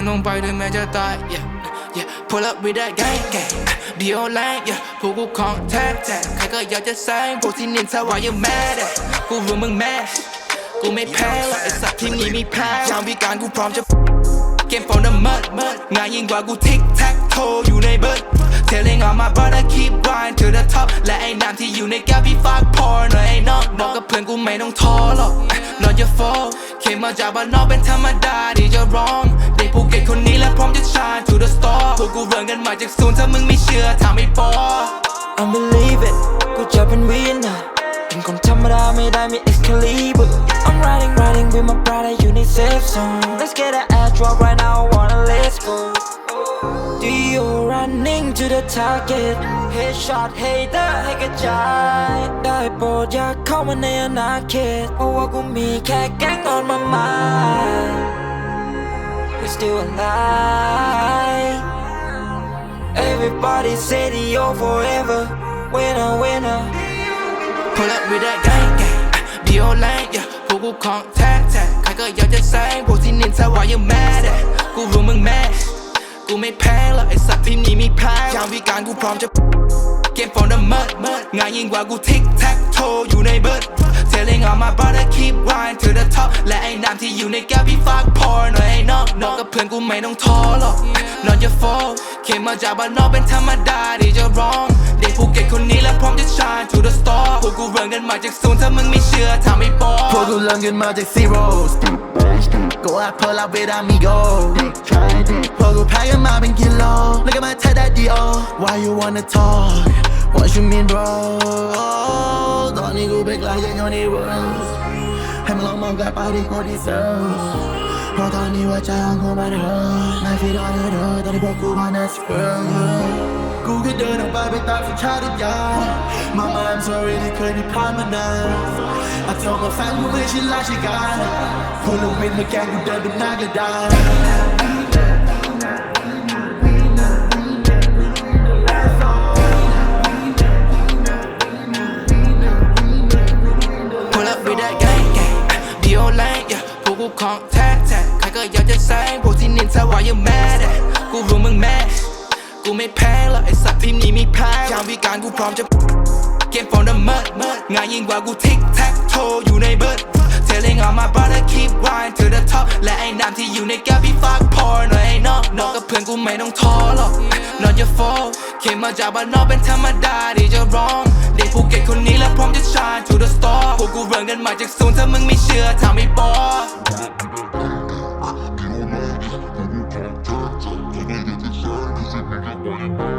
งต้องไปถึงแม้จะตาย yeah yeah pull up with that gang gang ดียวแรง yeah พวกกูของแท้แท้ใครก็อยากจะแซงพวกที่นินทาว่ายังแม่ได้กูรู้มึงแม่กูไม่แพ้ไอสัตว์ที่นี่มีแพ้ยามวิการกูพร้อมจะเกม from the mud ง่ายยิ่งกว่ากูทิกแท็กโทอยู่ในเบิร์ด Telling all my brother keep grind to the top และไอ้น้ำที่อยู่ในแก้วพี่ฝากพอหน่อยไอ้น้องบอกกับเพื่อนกูไม่ต้องท้อหรอก not your fault เคมาจากบ้านนอกเป็นธรรมดาที่จะร้อง ภูเก็ตคนนี้และพร้อมจะ shine to the star พวกกูเริ่มกันมาจากศูนย์ถ้ามึงไม่เชื่อถามไอ้ปอ I believe it กูจะเป็นวินนะเป็นคนธรรมดาไม่ได้มี Excalibur I'm riding riding with my brother อยู่ใน safe zone Let's get an air drop right now I wanna let's go Do you running to the target Headshot hater ให้กระจายได้โปรดอย่าเข้ามาในอนาเขตเพราะว่ากูมีแค่แก๊ง on my mind still alive Everybody say the all forever Winner winner pull up with that gang gang เดียวแรง yeah พวกกูของแท้แท้ใครก็อยากจะแซงพวกที่นินทาว่ายังแม่ได้กูรู้มึงแม่กูไม่แพ้หรอกไอสัตว์ที่นี่มีแพ้ยามวิการกูพร้อมจะเกม from the mud ง่ายยิ่งกว่ากูทิกแท็กโทอยู่ในเบิร์ด Telling all my brother keep grind to the top และไอ้น้ำที่อยู่ในแก้วพี่ฝากพอหน่อยไอ้นองน้องกับเพื่อนกูไม่ต้องท้อหรอก not your fault เคมาจากบ้านนอกเป็นธรรมดาที่จะร้องเด็กภูเก็ตคนนี้และพร้อมจะ shine to the star พวกกูเริ่มกันมาจากศูนย์ถ้ามึงไม่เชื่อถามไอ้ปอพวกกูเริ่มกันมาจาก zeros Go out pull up with amigos พวกกูแพ้กันมาเป็นกิโลแล้วก็มาแท้ได้ดีโอ Why you wanna talk What you mean bro Los dos niggas big like they on the roads. Hem long mong got body for these on, you watch out, go my heart. My feet on the road, that broke who on that spur. Google done a baby thought for child to die. I'm sorry, they couldn't climb my I told my family she like she got. Pull up in the gang, you done the naga. ของแท้แท้ใครก็อยากจะแซงพวกที่นินทาว่ายังแม่ได้กูรู้มึงแม่กูไม่แพ้หรอกไอสัตว์ที่นี่มีแพ้ยามวิการกูพร้อมจะเกม from the mud ง่ายยิ่งกว่ากูทิกแท็กโทอยู่ในเบิร์ด Telling all my brother keep grind to the top และไอ้น้ำที่อยู่ในแก้วพี่ฝากพอหน่อยไอ้น้องน้องกับเพื่อนกูไม่ต้องท้อหรอก not your fault เคมาจากบ้านนอกเป็นธรรมดาที่จะร้อง เด็กภูเก็ตคนนี้และพร้อมจะ shine to the star พวกกูเริ่มกันมาจากศูนย์ถ้ามึงไม่เชื่อถามไอ้ปอ Turn, turn, turn, turn, turn, turn, turn, turn, turn, turn, turn, turn, turn, turn, turn,